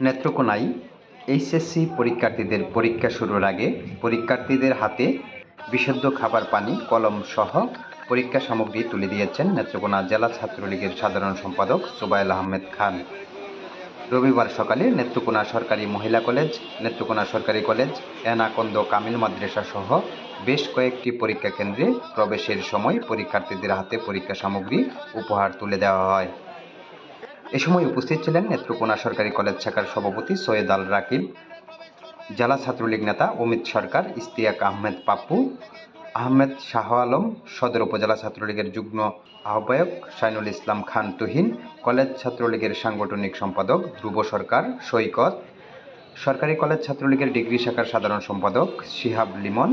নেত্রকোনায় HSC পরীক্ষার্থীদের পরীক্ষা শুরুর আগে পরীক্ষার্থীদের হাতে বিশুদ্ধ খাবার, পানি, কলম সহ পরীক্ষা সামগ্রী তুলে দিয়েছেন নেত্রকোনা জেলা ছাত্রলীগের সাধারণ সম্পাদক সুবাইল আহমেদ খান। রবিবার সকালে নেত্রকোনা সরকারি মহিলা কলেজ, নেত্রকোনা সরকারি কলেজ, এনাকন্দ কামিল মাদ্রাসা সহ বেশ কয়েকটি পরীক্ষা কেন্দ্রে প্রবেশের সময় পরীক্ষার্থীদের হাতে পরীক্ষা সামগ্রী উপহার তুলে দেওয়া হয়। এ সময় উপস্থিত ছিলেন নেত্রকোনা সরকারি কলেজ শাখার সভাপতি সৈয়দ আল রাকিব, জেলা ছাত্রলীগ নেতা অমিত সরকার ইস্তিয়াক আহমেদ পাপ্পু, আহমেদ শাহ আলম, সদর উপজেলা ছাত্রলীগের যুগ্ম আহ্বায়ক শাইনুল ইসলাম খান তুহিন, কলেজ ছাত্রলীগের সাংগঠনিক সম্পাদক ধ্রুব সরকার, সৈকত, সরকারি কলেজ ছাত্রলীগের ডিগ্রি শাখার সাধারণ সম্পাদক শিহাব লিমন,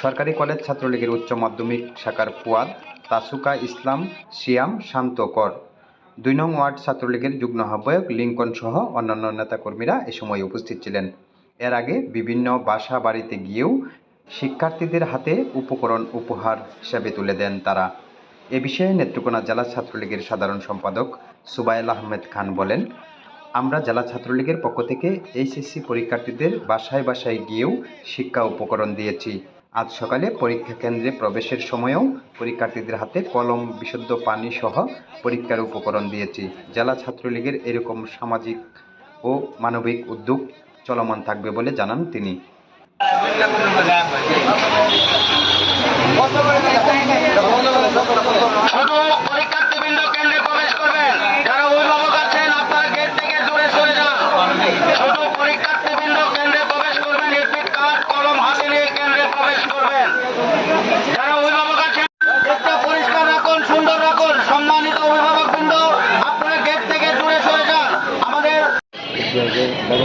সরকারি কলেজ ছাত্রলীগের উচ্চ মাধ্যমিক শাখার ফুয়াদ তাসুকা ইসলাম সিয়াম শান্ত কর। দুই নং ওয়ার্ড ছাত্রলীগের যুগ্ম আহ্বায়ক লিঙ্কন সহ অন্যান্য নেতাকর্মীরা এ সময় উপস্থিত ছিলেন। এর আগে বিভিন্ন বাসা বাড়িতে গিয়েও শিক্ষার্থীদের হাতে উপকরণ উপহার হিসাবে তুলে দেন তারা। এ বিষয়ে নেত্রকোনা জেলা ছাত্রলীগের সাধারণ সম্পাদক সুবাইল আহমেদ খান বলেন, আমরা জেলা ছাত্রলীগের পক্ষ থেকে এইচএসসি পরীক্ষার্থীদের বাসায় বাসায় গিয়েও শিক্ষা উপকরণ দিয়েছি। আজ সকালে পরীক্ষা কেন্দ্রে প্রবেশের সময়েও পরীক্ষার্থীদের হাতে কলম, বিশুদ্ধ পানি সহ পরীক্ষার উপকরণ দিয়েছি। জেলা ছাত্রলীগের এরকম সামাজিক ও মানবিক উদ্যোগ চলমান থাকবে বলে জানান তিনি।